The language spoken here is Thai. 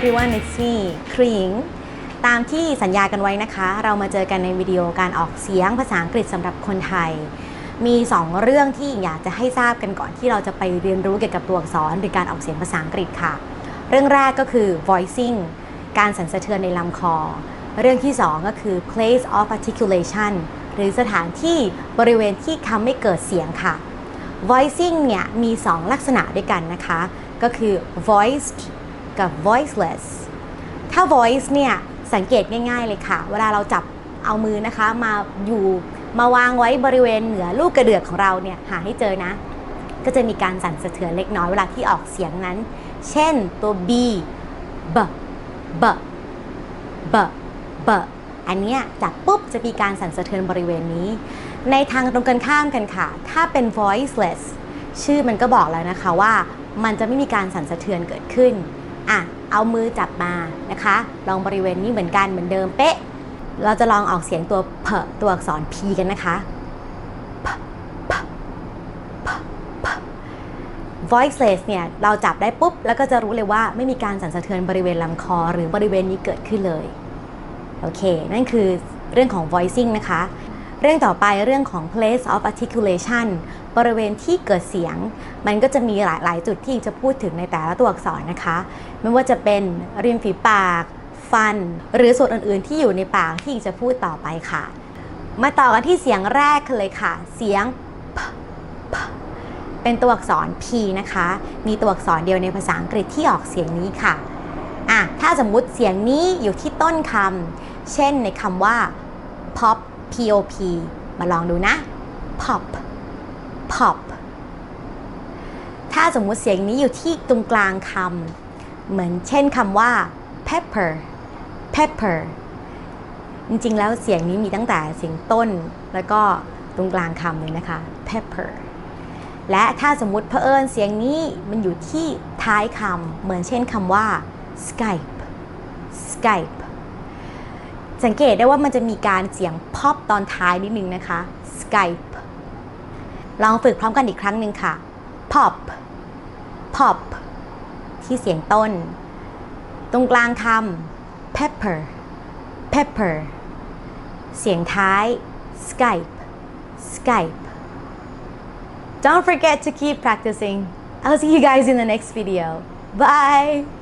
everyone it's me ครีงตามที่สัญญากันไว้นะคะ เรามาเจอกันในวิดีโอการออกเสียงภาษาอังกฤษสำหรับคนไทย มี 2 เรื่องที่อยากจะให้ทราบกันก่อนที่เราจะไปเรียนรู้เกี่ยวกับตัวอักษรหรือการออกเสียงภาษาอังกฤษค่ะ เรื่องแรกก็คือ voicing การสั่นสะเทือนในลำคอ เรื่องที่ 2 ก็คือ place of articulation หรือสถานที่บริเวณที่คำไม่เกิดเสียงค่ะ voicing เนี่ยมี 2 ลักษณะด้วยกันนะคะ ก็คือ voiced กับ voiceless ถ้า voice เนี่ย สังเกตง่าย ๆ เลยค่ะ เวลาเราจับเอามือนะคะ มาอยู่มาวางไว้บริเวณเหนือลูกกระเดือกของเราเนี่ย หาให้เจอนะ ก็จะมีการสั่นสะเทือนเล็กน้อยเวลาที่ออกเสียงนั้น เช่นตัว b b b b b อันเนี้ยจับปุ๊บจะมีการสั่นสะเทือนบริเวณนี้ ในทางตรงกันข้ามกันค่ะ ถ้าเป็น voiceless ชื่อมันก็บอกแล้วนะคะว่ามันจะไม่มีการสั่นสะเทือนเกิดขึ้น อะเอามือจับมานะคะ ลองบริเวณนี้เหมือนกันเหมือนเดิมเป๊ะ เราจะลองออกเสียงตัวเพตัวอักษร p กันนะคะ voiceless เนี่ย เราจับได้ปุ๊บ แล้วก็จะรู้เลยว่าไม่มีการสั่นสะเทือนบริเวณลำคอ หรือบริเวณนี้เกิดขึ้นเลย โอเค นั่นคือเรื่องของ voicing นะคะ เรื่องต่อไปเรื่องของ place of articulation บริเวณที่เกิดเสียง มันก็จะมีหลายหลายจุดที่จะพูดถึงในแต่ละตัวอักษรนะคะ ไม่ว่าจะเป็นริมฝีปาก ฟัน หรือส่วนอื่น ๆ ที่อยู่ในปากที่จะพูดต่อไปค่ะ มาต่อกันที่เสียงแรกเลยค่ะ เสียง p p เป็นตัวอักษร p นะคะ มีตัวอักษรเดียวในภาษาอังกฤษที่ออกเสียงนี้ค่ะอะถ้าสมมุติเสียงนี้อยู่ที่ต้นคำ เช่นในคำว่า pop pop มาลองดูนะ pop pop ถ้าสมมุติเสียงนี้อยู่ที่ตรงกลางคำเหมือนเช่นคำว่า pepper pepper จริงๆ แล้วเสียงนี้มีตั้งแต่เสียงต้นแล้วก็ตรงกลางคำเลยนะคะ pepper และถ้าสมมุติเผอิญเสียงนี้มันอยู่ที่ท้ายคำเหมือนเช่นคำว่า Skype Skype สังเกตได้ว่ามันจะมีการเสียงพอปตอนท้ายนิดนึงนะคะ Skype ลองฝึกพร้อมกันอีกครั้งหนึ่งค่ะ pop pop ที่เสียงต้น ตรงกลางคำ pepper pepper เสียงท้าย Skype Skype Don't forget to keep practicing. I'll see you guys in the next video. Bye!